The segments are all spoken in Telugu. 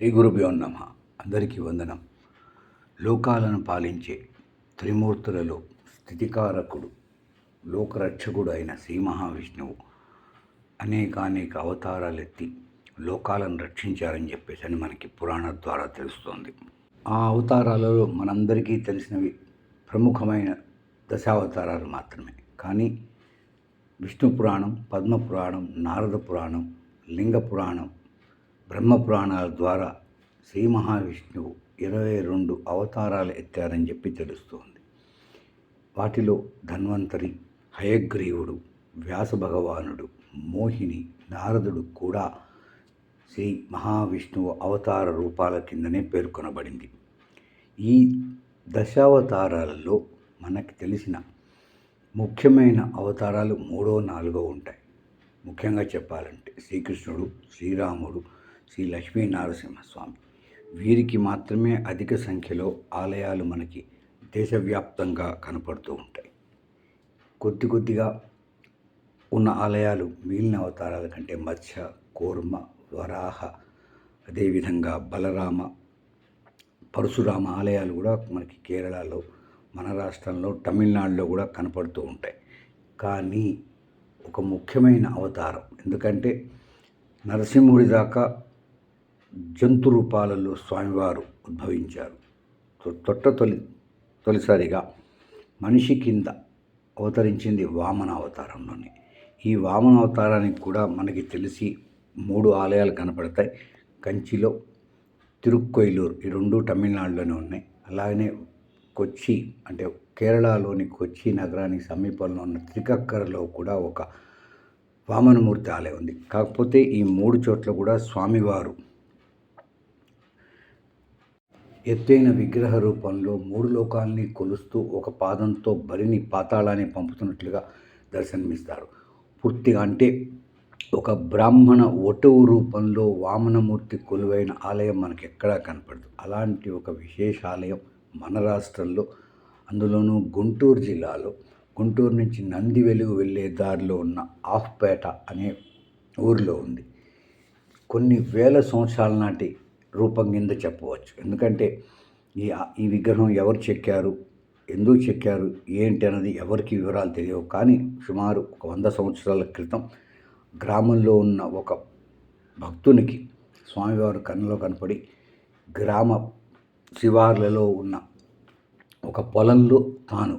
శ్రీ గురుభ్యో నమ. అందరికీ వందనం. లోకాలను పాలించే త్రిమూర్తులలో స్థితికారకుడు లోకరక్షకుడు అయిన శ్రీ మహావిష్ణువు అనేకానేక అవతారాలెత్తి లోకాలను రక్షించారని చెప్పేసి అని మనకి పురాణ ద్వారా తెలుస్తోంది. ఆ అవతారాలలో మనందరికీ తెలిసినవి ప్రముఖమైన దశావతారాలు మాత్రమే. కానీ విష్ణు పురాణం పద్మ పురాణం నారద పురాణం లింగ పురాణం బ్రహ్మ పురాణాల ద్వారా శ్రీ మహావిష్ణువు ఇరవై రెండు అవతారాలు ఎత్తారని చెప్పి తెలుస్తోంది. వాటిలో ధన్వంతరి హయగ్రీవుడు వ్యాస భగవానుడు మోహిని నారదుడు కూడా శ్రీ మహావిష్ణువు అవతార రూపాల కిందనే పేర్కొనబడింది. ఈ దశావతారాలలో మనకి తెలిసిన ముఖ్యమైన అవతారాలు మూడో నాలుగో ఉంటాయి. ముఖ్యంగా చెప్పాలంటే శ్రీకృష్ణుడు శ్రీరాముడు శ్రీ లక్ష్మీ నరసింహస్వామి వీరికి మాత్రమే అధిక సంఖ్యలో ఆలయాలు మనకి దేశవ్యాప్తంగా కనపడుతూ ఉంటాయి. కొద్ది కొద్దిగా ఉన్న ఆలయాలు మిగిలిన అవతారాల కంటే మత్స్య కూర్మ వరాహ అదేవిధంగా బలరామ పరశురామ ఆలయాలు కూడా మనకి కేరళలో మన రాష్ట్రంలో తమిళనాడులో కూడా కనపడుతూ ఉంటాయి. కానీ ఒక ముఖ్యమైన అవతారం ఎందుకంటే నరసింహుడి దాకా జంతు రూపాలలో స్వామివారు ఉద్భవించారు. తొట్ట తొలి తొలిసారిగా మనిషి కింద అవతరించింది వామన అవతారంలోనే ఈ వామన అవతారానికి కూడా మనకి తెలిసి మూడు ఆలయాలు కనపడతాయి. కంచిలో తిరుక్కొయిలూరు ఈ రెండు తమిళనాడులోనే ఉన్నాయి. అలాగనే కొచ్చి అంటే కేరళలోని కొచ్చి నగరానికి సమీపంలో ఉన్న త్రికక్కరలో కూడా ఒక వామనమూర్తి ఆలయం ఉంది. కాకపోతే ఈ మూడు చోట్ల కూడా స్వామివారు ఎత్తైన విగ్రహ రూపంలో మూడు లోకాల్ని కొలుస్తూ ఒక పాదంతో బలిని పాతాళాన్ని పంపుతున్నట్లుగా దర్శనమిస్తారు. పూర్తిగా అంటే ఒక బ్రాహ్మణ ఒటవు రూపంలో వామనమూర్తి కొలువైన ఆలయం మనకి ఎక్కడా కనపడదు. అలాంటి ఒక విశేష ఆలయం మన రాష్ట్రంలో అందులోనూ గుంటూరు జిల్లాలో. గుంటూరు నుంచి నంది వెలుగు వెళ్ళే దారిలో ఉన్న ఆఫ్పేట అనే ఊరిలో ఉంది. కొన్ని వేల సంవత్సరాల నాటి రూపం కింద చెప్పవచ్చు. ఎందుకంటే ఈ ఈ విగ్రహం ఎవరు చెక్కారు ఎందుకు చెక్కారు ఏంటి అన్నది ఎవరికి వివరాలు తెలియవు. కానీ సుమారు ఒక వంద సంవత్సరాల క్రితం గ్రామంలో ఉన్న ఒక భక్తునికి స్వామివారు కన్నులో కనపడి గ్రామ శివార్లలో ఉన్న ఒక పొలంలో తాను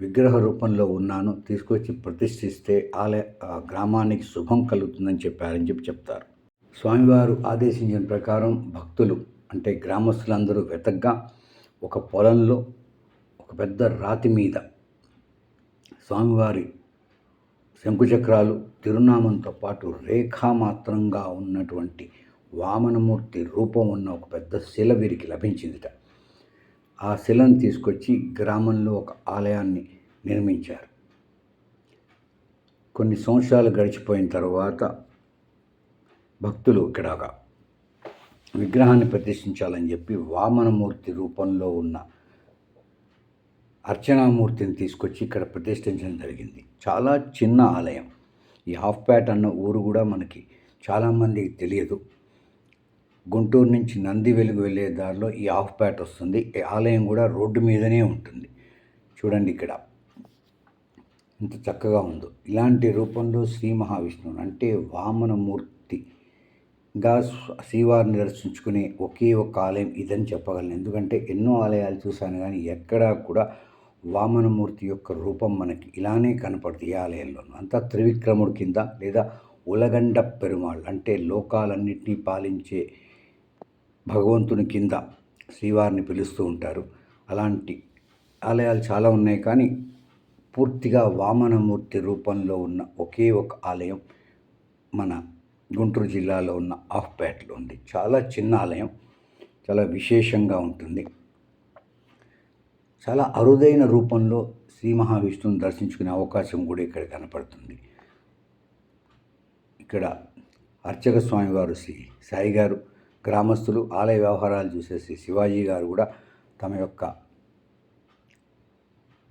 విగ్రహ రూపంలో ఉన్నాను తీసుకొచ్చి ప్రతిష్ఠిస్తే ఆలయ ఆ గ్రామానికి శుభం కలుగుతుందని చెప్పారని చెప్పి చెప్తారు. స్వామివారు ఆదేశించిన ప్రకారం భక్తులు అంటే గ్రామస్తులందరూ వెతగ్గా ఒక పొలంలో ఒక పెద్ద రాతి మీద స్వామివారి శంకుచక్రాలు తిరునామంతో పాటు రేఖామాత్రంగా ఉన్నటువంటి వామనమూర్తి రూపం ఉన్న ఒక పెద్ద శిల వీరికి లభించిందిట. ఆ శిలను తీసుకొచ్చి గ్రామంలో ఒక ఆలయాన్ని నిర్మించారు. కొన్ని సంవత్సరాలు గడిచిపోయిన తర్వాత భక్తులు ఇక్కడగా విగ్రహాన్ని ప్రతిష్ఠించాలని చెప్పి వామనమూర్తి రూపంలో ఉన్న అర్చనామూర్తిని తీసుకొచ్చి ఇక్కడ ప్రతిష్ఠించడం జరిగింది. చాలా చిన్న ఆలయం. ఈ హాఫ్ప్యాట్ అన్న ఊరు కూడా మనకి చాలామందికి తెలియదు. గుంటూరు నుంచి నంది వెలుగు వెళ్ళే దారిలో ఈ హాఫ్ప్యాట్ వస్తుంది. ఈ ఆలయం కూడా రోడ్డు మీదనే ఉంటుంది. చూడండి ఇక్కడ. ఎంత చక్కగా ఉందో. ఇలాంటి రూపంలో శ్రీ మహావిష్ణువు అంటే వామనమూర్తి గా శ్రీవారిని దర్శించుకునే ఒకే ఒక ఆలయం ఇదని చెప్పగలను. ఎందుకంటే ఎన్నో ఆలయాలు చూశాను కానీ ఎక్కడా కూడా వామనమూర్తి యొక్క రూపం మనకి ఇలానే కనపడుతుంది ఈ ఆలయంలోనూ. అంతా త్రివిక్రముడి కింద లేదా ఉలగండ పెరుమాళ్ అంటే లోకాలన్నింటినీ పాలించే భగవంతుని కింద శ్రీవారిని పిలుస్తూ ఉంటారు. అలాంటి ఆలయాలు చాలా ఉన్నాయి కానీ పూర్తిగా వామనమూర్తి రూపంలో ఉన్న ఒకే ఒక ఆలయం మన గుంటూరు జిల్లాలో ఉన్న ఆఫ్పేటలో ఉంది. చాలా చిన్న ఆలయం. చాలా విశేషంగా ఉంటుంది. చాలా అరుదైన రూపంలో శ్రీ మహావిష్ణువుని దర్శించుకునే అవకాశం కూడా ఇక్కడ కనపడుతుంది. ఇక్కడ అర్చక స్వామివారు శ్రీ సాయి గారు గ్రామస్తులు ఆలయ వ్యవహారాలు చూసే శ్రీ శివాజీ గారు కూడా తమ యొక్క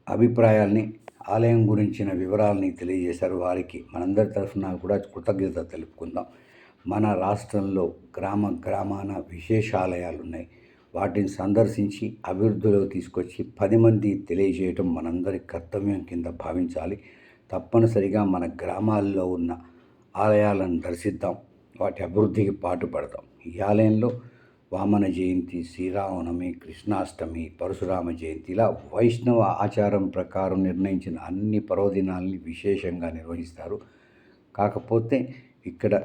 అభిప్రాయాల్ని ఆలయం గురించిన వివరాలని తెలియజేశారు. వారికి మనందరి తరఫున కూడా కృతజ్ఞత తెలుపుకుందాం. మన రాష్ట్రంలో గ్రామ గ్రామాన విశేషాలయాలు ఉన్నాయి వాటిని సందర్శించి అభివృద్ధిలో తీసుకొచ్చి పది మంది తెలియజేయటం మనందరి కర్తవ్యం కింద భావించాలి. తప్పనిసరిగా మన గ్రామాల్లో ఉన్న ఆలయాలను దర్శిద్దాం. వాటి అభివృద్ధికి పాటుపడదాం. ఈ ఆలయంలో వామన జయంతి శ్రీరామనవమి కృష్ణాష్టమి పరశురామ జయంతి ఇలా వైష్ణవ ఆచారం ప్రకారం నిర్ణయించిన అన్ని పర్వదినాల్ని విశేషంగా నిర్వహిస్తారు. కాకపోతే ఇక్కడ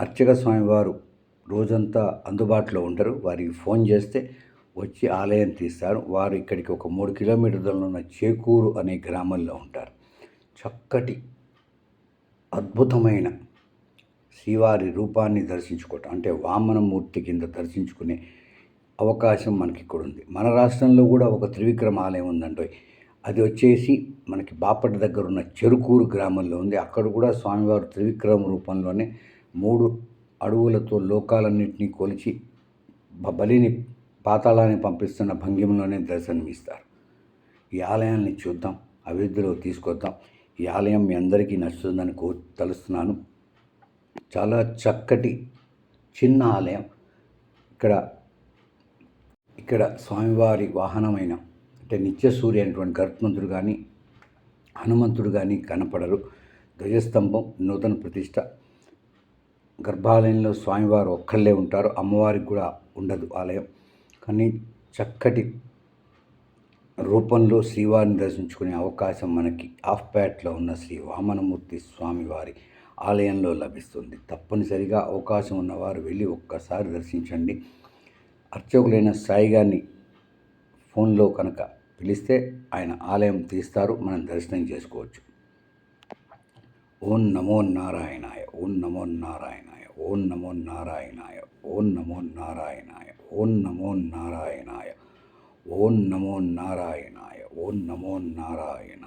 అర్చక స్వామివారు రోజంతా అందుబాటులో ఉండరు. వారికి ఫోన్ చేస్తే వచ్చి ఆలయం తీస్తారు. వారు ఇక్కడికి ఒక మూడు కిలోమీటర్లలో ఉన్న చేకూరు అనే గ్రామంలో ఉంటారు. చక్కటి అద్భుతమైన శ్రీవారి రూపాన్ని దర్శించుకోవటం అంటే వామనమూర్తి కింద దర్శించుకునే అవకాశం మనకి ఇక్కడ ఉంది మన రాష్ట్రంలో కూడా ఒక త్రివిక్రమ ఆలయం ఉందండి అది వచ్చేసి మనకి బాపట దగ్గర ఉన్న చెరుకూరు గ్రామంలో ఉంది. అక్కడ కూడా స్వామివారు త్రివిక్రమ రూపంలోనే మూడు అడవులతో లోకాలన్నింటినీ కొలిచి బలిని పాతాళాన్ని పంపిస్తున్న భంగిమలోనే దర్శనమిస్తారు. ఈ ఆలయాన్ని చూద్దాం. అభివృద్ధిలో తీసుకొద్దాం. ఈ ఆలయం మీ అందరికీ నచ్చుతుందని కో తలుస్తున్నాను. చాలా చక్కటి చిన్న ఆలయం. ఇక్కడ ఇక్కడ స్వామివారి వాహనమైన అంటే నిత్య సూర్య అయినటువంటి గరుత్మంతుడు కానీ హనుమంతుడు కానీ కనపడరు. ధ్వజస్తంభం నూతన ప్రతిష్ట. గర్భాలయంలో స్వామివారు ఒక్కళ్ళే ఉంటారు. అమ్మవారికి కూడా ఉండదు ఆలయం. కానీ చక్కటి రూపంలో శ్రీవారిని దర్శించుకునే అవకాశం మనకి ఆఫ్ ప్యాట్లో ఉన్న శ్రీ వామనమూర్తి స్వామివారి ఆలయంలో లభిస్తుంది. తప్పనిసరిగా అవకాశం ఉన్నవారు వెళ్ళి ఒక్కసారి దర్శించండి. అర్చకులైన సాయి గారిని ఫోన్లో కనుక పిలిస్తే ఆయన ఆలయం తీస్తారు. మనం దర్శనం చేసుకోవచ్చు. ఓం నమో నారాయణాయ ఓం నమో నారాయణాయ ఓం నమో నారాయణాయ ఓం నమో నారాయణాయ ఓం నమో నారాయణాయ ఓం నమో నారాయణాయ ఓం నమో నారాయణ